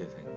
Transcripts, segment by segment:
anything.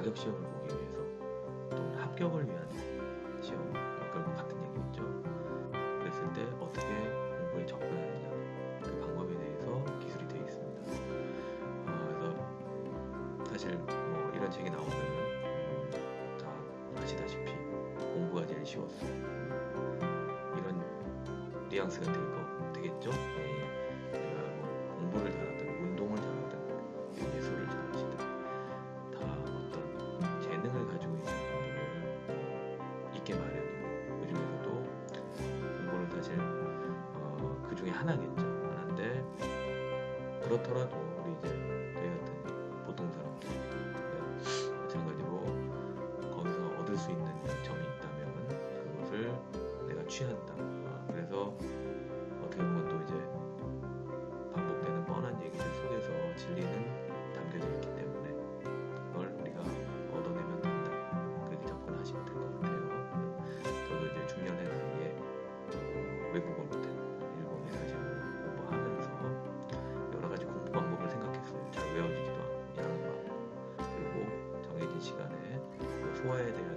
자격 시험을 보기 위해서 또는 합격을 위한 시험 결과 같은 얘기겠죠. 그랬을 때 어떻게 공부에 접근하느냐 그 방법에 대해서 기술이 되어 있습니다. 어, 그래서 사실 뭐 이런 책이 나오면은 음, 다 아시다시피 공부가 제일 쉬웠어요. 이런 뉘앙스가 될 거, 되겠죠? 하나겠죠. 하나인데 그렇더라도 우리 이제 저희 같은 보통 사람들 네, 마찬가지로 거기서 얻을 수 있는 점이 있다면 그것을 내가 취한다. 또 소화해야 되는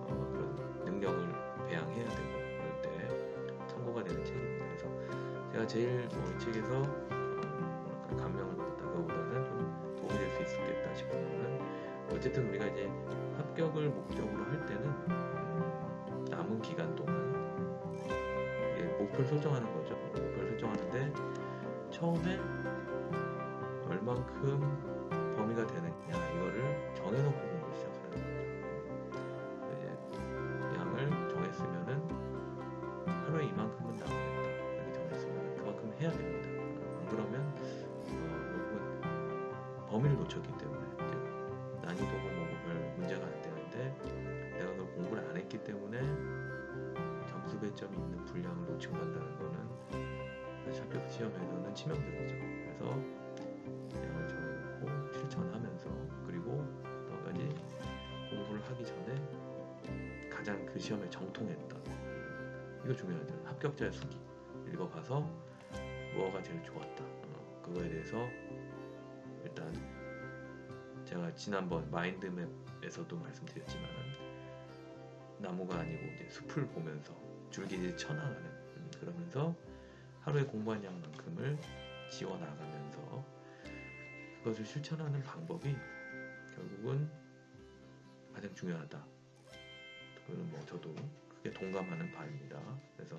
어, 그런 능력을 배양해야 되고 그럴 때 참고가 되는 책입니다. 그래서 제가 제일 뭐 이 책에서 어, 감명을 받았다 그거보다는 좀 도움이 될 수 있겠다 싶은 거는 어쨌든 우리가 이제 합격을 목적으로 할 때는 음, 남은 기간 동안 목표를 설정하는 거죠. 목표를 설정하는데 처음에 얼만큼 범위가 되느냐 이거를 정해놓고 해야 됩니다. 안 그러면 어, 범위를 놓쳤기 때문에 이제 난이도고 뭐고 별 문제가 안 되는데 내가 그걸 공부를 안 했기 때문에 점수 배점이 있는 분량을 놓치고 간다는 거는 합격 시험에서는 치명적이죠. 그래서 양을 정해놓고 실천하면서 그리고 또한 가지 공부를 하기 전에 가장 그 시험에 정통했던 이거 중요하죠. 합격자의 수기 읽어봐서 뭐가 제일 좋았다. 어, 그거에 대해서 일단 제가 지난번 마인드맵에서도 말씀드렸지만 나무가 아니고 이제 숲을 보면서 줄기를 쳐나가는 음, 그러면서 하루에 공부한 양만큼을 지워 나가면서 그것을 실천하는 방법이 결국은 가장 중요하다. 그거는 뭐 저도 크게 동감하는 바입니다. 그래서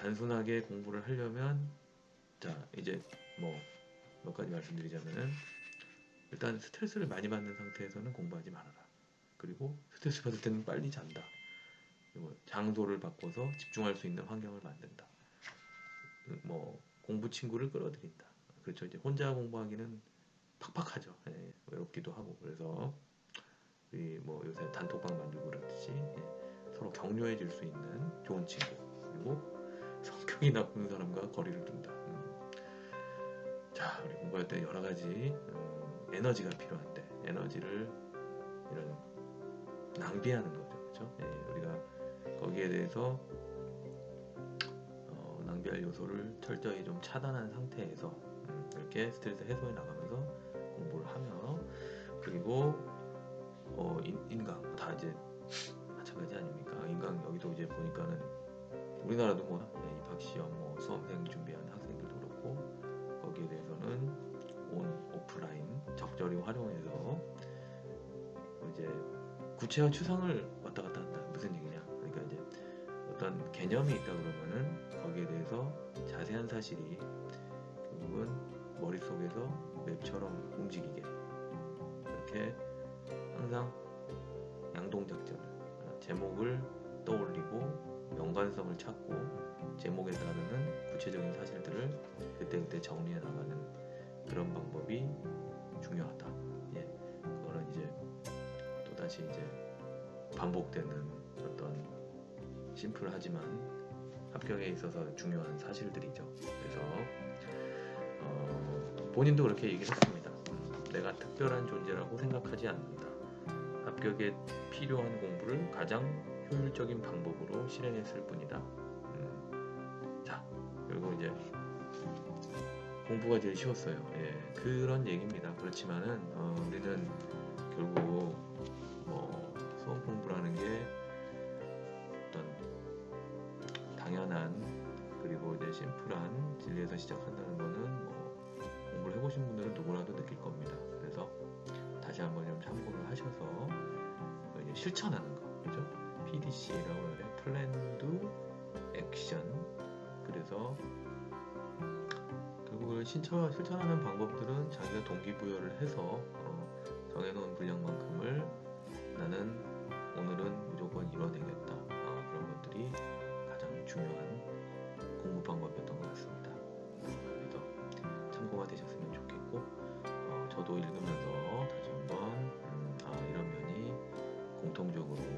단순하게 공부를 하려면 자 이제 뭐 몇 가지 말씀드리자면은 일단 스트레스를 많이 받는 상태에서는 공부하지 말아라. 그리고 스트레스 받을 때는 빨리 잔다. 그리고 장소를 바꿔서 집중할 수 있는 환경을 만든다. 뭐 공부 친구를 끌어들인다. 그렇죠. 이제 혼자 공부하기는 팍팍하죠. 예, 외롭기도 하고 그래서 뭐 요새 단톡방 만들고 그러듯이 예, 서로 격려해 줄 수 있는 좋은 친구 그리고 성격이 나쁜 사람과 거리를 둔다. 음. 자, 우리 공부할 때 여러 가지 음, 에너지가 필요한데 에너지를 이런 낭비하는 거죠. 그렇죠? 예, 우리가 거기에 대해서 어, 낭비할 요소를 철저히 좀 차단한 상태에서 음, 이렇게 스트레스 해소해 나가면서 공부를 하며 그리고 어, 인, 인강 다 이제 마찬가지 아닙니까? 인강 여기도 이제 보니까는 우리나라도 뭐 네, 입 학 시험 뭐 수험생 준비하는 학생들도 그렇고 거기에 대해서는 온 오프라인 적절히 활용해서 이제 구체화 추상을 왔다 갔다 한다. 무슨 얘기냐? 그러니까 이제 어떤 개념이 있다 그러면은 거기에 대해서 자세한 사실이 결국은 머릿속에서 맵처럼 움직이게. 이렇게 항상 양동작전 제목을 떠올리고 연관성을 찾고 제목에 따르는 구체적인 사실들을 그때그때 정리해 나가는 그런 방법이 중요하다. 예, 그거는 이제 또 다시 이제 반복되는 어떤 심플하지만 합격에 있어서 중요한 사실들이죠. 그래서 어, 본인도 그렇게 얘기를 했습니다. 음, 내가 특별한 존재라고 생각하지 않는다. 합격에 필요한 공부를 가장 효율적인 방법으로 실행했을 뿐이다. 음, 자, 그리고 이제 공부가 제일 쉬웠어요. 예, 그런 얘기입니다. 그렇지만은 어, 우리는 결국 뭐 수험 공부라는 게 어떤 당연한 그리고 이제 심플한 진리에서 시작한다는 거는 뭐 공부를 해보신 분들은 누구나도 느낄 겁니다. 그래서 다시 한번 좀 참고를 하셔서 실천하는 거? PDC라고 그래, 플랜, 두, 액션. 그래서 결국은 신처, 실천하는 방법들은 자기가 동기부여를 해서 어, 정해놓은 분량만큼을 나는 오늘은 무조건 이뤄내겠다. 아, 그런 것들이 가장 중요한 공부 방법이었던 것 같습니다. 그래서 참고가 되셨으면 좋겠고 어, 저도 읽으면서 다시 한번 음, 아, 이런 면이 공통적으로